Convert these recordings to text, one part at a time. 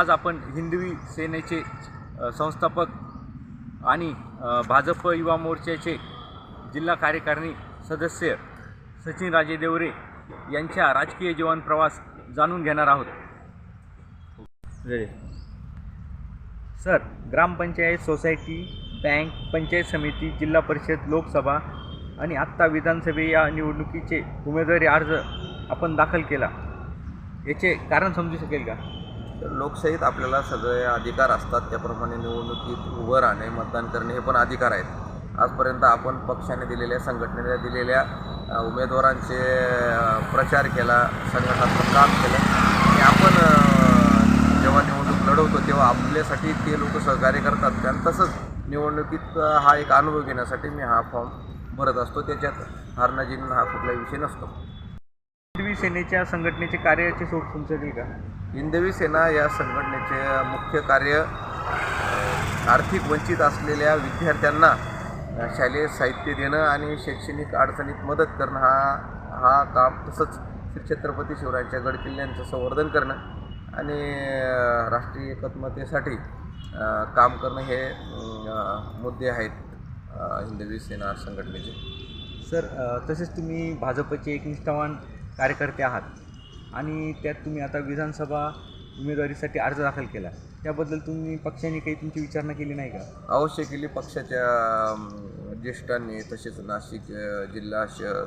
आज आपण हिंदवी सेनेचे संस्थापक आणि भाजप युवा मोर्चाचे जिल्हा कार्यकारिणी सदस्य सचिन राजे देवरे यांच्या राजकीय जीवन प्रवास जाणून घेणार आहोत. Sir gram panchayat society bank panchayat समिती जिल्हा परिषद लोकसभा आणि आत्ता विधानसभे या निवडणुकीचे उमेदवारी अर्ज आपण दाखल केला. याचे कारण समजू शकेल का? लोकशाहीत आपल्याला सगळे अधिकार असतात त्याप्रमाणे निवडणुकीत उभं राहणे मतदान करणे हे पण अधिकार आहेत. आजपर्यंत आपण पक्षाने दिलेल्या संघटनेने दिलेल्या उमेदवारांचे प्रचार केला संघटनात्मक काम केलं आणि आपण जेव्हा निवडणूक लढवतो तेव्हा आपल्यासाठी ते लोक सहकार्य करतात. आणि तसंच निवडणुकीत हा एक अनुभव घेण्यासाठी मी हा फॉर्म भरत असतो. त्याच्यात हारणं जिंकणं हा कुठलाही विषय नसतो. हिंदवी सेनेच्या संघटनेचे कार्याचे सोड समजेल का? हिंदवी सेना या संघटनेचे मुख्य कार्य आर्थिक वंचित असलेल्या विद्यार्थ्यांना शालेय साहित्य देणं आणि शैक्षणिक अडचणीत मदत करणं हा हा काम तसंच श्री छत्रपती शिवरायांच्या गडकिल्ल्यांचं संवर्धन करणं आणि राष्ट्रीय एकात्मतेसाठी काम करणं हे मुद्दे आहेत हिंदवी सेना संघटनेचे. सर तसेच तुम्ही भाजपचे एक निष्ठावान कार्यकर्ते आहात. आणि त्यात तुम्ही आता विधानसभा उमेदवारीसाठी अर्ज दाखल केला त्याबद्दल तुम्ही पक्षाने काही तुमची विचारणा केली नाही का? अवश्य केली. पक्षाच्या ज्येष्ठांनी तसेच नाशिक जिल्हा शहर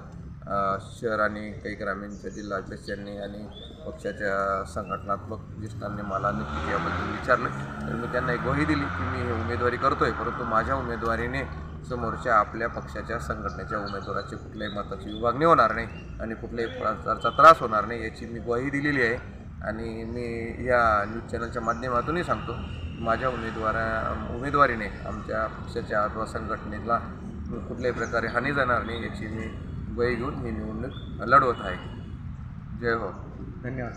शहर आणि काही ग्रामीणच्या जिल्हा अध्यक्षांनी आणि पक्षाच्या संघटनात्मक ज्येष्ठांनी मला नक्की याबद्दल विचारलं. तर मी त्यांना एक ग्वाही दिली की मी हे उमेदवारी आहे परंतु माझ्या उमेदवारीने समोरच्या आपल्या पक्षाच्या संघटनेच्या उमेदवाराची कुठल्याही मताची विभागणी होणार नाही आणि कुठल्याही प्रकारचा त्रास होणार नाही याची मी ग्वाही दिलेली आहे. आणि मी या न्यूज चॅनलच्या माध्यमातूनही सांगतो माझ्या उमेदवारा उमेदवारीने आमच्या पक्षाच्या अथवा संघटनेला कुठल्याही प्रकारे हानी जाणार नाही याची मी ग्वाही घेऊन ही निवडणूक लढवत आहे. जय हो. धन्यवाद.